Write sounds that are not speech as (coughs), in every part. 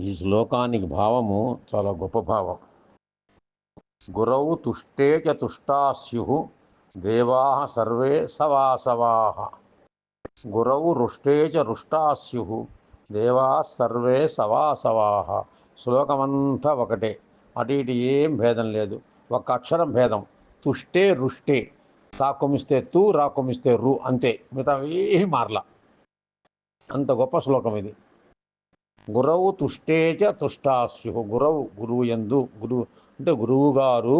ఈ శ్లోకానికి భావము చాలా గొప్ప భావం. గురవు తుష్టే చ తుష్టా స్యు దేవా సర్వే సవాసవా. గురవు రుష్టే చ రుష్టా స్యు దేవా సర్వే సవాసవా. శ్లోకమంతా ఒకటే. అటు ఇటు ఏం భేదం లేదు. ఒక అక్షరం భేదం. తుష్టే రుష్టే. తాకుమిస్తే తూ రాకుమిస్తే రు అంతే. మిగతా ఏం మారలా. అంత గొప్ప శ్లోకం ఇది. గురవు తుష్టేచ తుష్టాస్యు. గురవు గురువు ఎందు గురువు అంటే గురువు గారు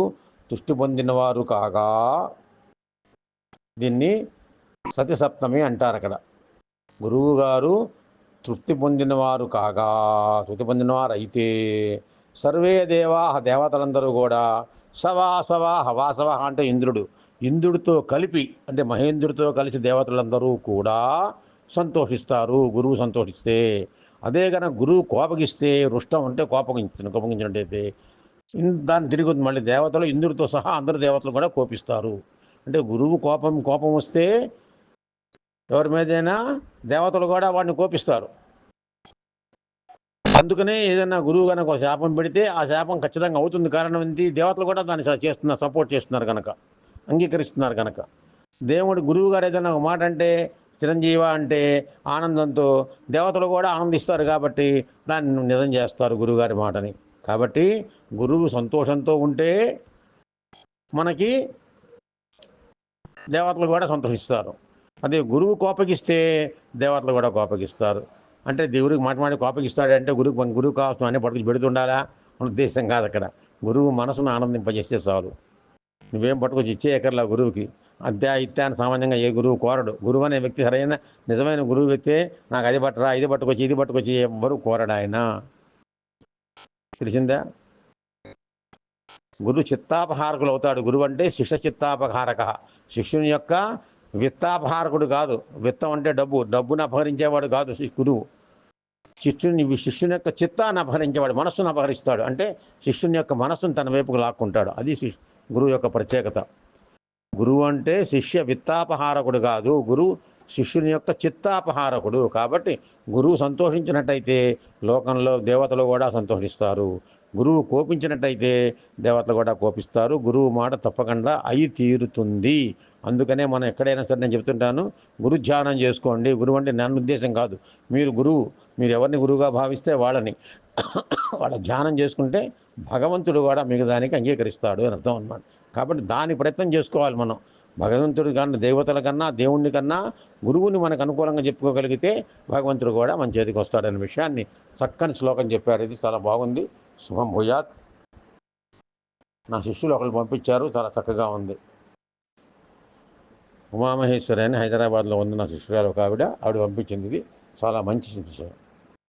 తుష్టి పొందినవారు కాగా దీన్ని సతీసప్తమి అంటారు అక్కడ. గురువు గారు తృప్తి పొందినవారు కాగా తృప్తి పొందినవారు అయితే సర్వే దేవా దేవతలందరూ కూడా సవాసవా హవాసవ అంటే ఇంద్రుడు. ఇంద్రుడితో కలిపి అంటే మహేంద్రుడితో కలిసి దేవతలందరూ కూడా సంతోషిస్తారు. గురువు సంతోషిస్తే అదే కనుక గురువు కోపగిస్తే రుష్టం అంటే కోపగించిన కోపగించినట్టయితే దాన్ని తిరిగి మళ్ళీ దేవతలు ఇంద్రుడితో సహా అందరు దేవతలు కూడా కోపిస్తారు. అంటే గురువు కోపం కోపం వస్తే ఎవరి మీదైనా దేవతలు కూడా వాడిని కోపిస్తారు. అందుకనే ఏదైనా గురువు కనుక ఒక శాపం పెడితే ఆ శాపం ఖచ్చితంగా అవుతుంది. కారణం ఏంటి? దేవతలు కూడా దాన్ని చేస్తున్నారు సపోర్ట్ చేస్తున్నారు కనుక అంగీకరిస్తున్నారు కనుక దేవుడు గురువు గారు ఏదైనా ఒక మాట అంటే చిరంజీవ అంటే ఆనందంతో దేవతలు కూడా ఆనందిస్తారు కాబట్టి దాన్ని నిజం చేస్తారు గురువుగారి మాటని. కాబట్టి గురువు సంతోషంతో ఉంటే మనకి దేవతలు కూడా సంతోషిస్తారు. అదే గురువు కోపగిస్తే దేవతలు కూడా కోపగిస్తారు. అంటే దేవుడికి మాట మాట కోపగిస్తాడంటే గురువు గురువు కావాల్సిన అన్ని పట్టుకుని పెడుతుండాలా? మన ఉద్దేశం కాదు అక్కడ. గురువు మనసును ఆనందింపజేస్తే చాలు. నువ్వేం పట్టుకొచ్చి ఇచ్చే ఎక్కర్లా గురువుకి? అద్యా సామాన్యంగా ఏ గురువు కోరడు. గురువు అనే వ్యక్తి సరైన నిజమైన గురువు వ్యక్తే నాకు అది పట్టరా ఇది పట్టుకొచ్చి ఇది పట్టుకొచ్చి ఎవ్వరు కోరడు ఆయన. తెలిసిందా? గురు చిత్తాపహారకులు అవుతాడు. గురువు అంటే శిష్య చిత్తాపహారక. శిష్యుని యొక్క విత్తాపహారకుడు కాదు. విత్తం అంటే డబ్బు. డబ్బును అపహరించేవాడు కాదు గురువు. శిష్యుని శిష్యుని యొక్క చిత్తాన్ని అపహరించేవాడు మనస్సును అపహరిస్తాడు. అంటే శిష్యుని యొక్క మనస్సును తన వైపుకు లాక్కుంటాడు. అది శిష్ గురువు యొక్క ప్రత్యేకత. గురువు అంటే శిష్య విత్తాపహారకుడు కాదు. గురువు శిష్యుని యొక్క చిత్తాపహారకుడు. కాబట్టి గురువు సంతోషించినట్టయితే లోకంలో దేవతలు కూడా సంతోషిస్తారు. గురువు కోపించినట్టయితే దేవతలు కూడా కోపిస్తారు. గురువు మాట తప్పకుండా అయి తీరుతుంది. అందుకనే మనం ఎక్కడైనా సరే నేను చెప్తుంటాను గురు ధ్యానం చేసుకోండి. గురువు అంటే నన్ను ఉద్దేశం కాదు. మీరు గురువు మీరు ఎవరిని గురువుగా భావిస్తే వాళ్ళని (coughs) వాళ్ళ ధ్యానం చేసుకుంటే భగవంతుడు కూడా మిగతానికి అంగీకరిస్తాడు అని అర్థం అనమాట కాబట్టి దాని ప్రయత్నం చేసుకోవాలి మనం. భగవంతుడి కన్నా దేవతల కన్నా దేవుణ్ణి కన్నా గురువుని మనకు అనుకూలంగా చెప్పుకోగలిగితే భగవంతుడు కూడా మన చేతికి వస్తాడనే విషయాన్ని చక్కని శ్లోకం చెప్పారు. ఇది చాలా బాగుంది. శుభం భూయాత్. నా శిష్యులు ఒకరు పంపించారు. చాలా చక్కగా ఉంది. ఉమామహేశ్వరి అని హైదరాబాద్లో ఉంది నా శిష్యురాలు ఒక ఆవిడ. ఆవిడ పంపించింది ఇది. చాలా మంచి విషయం.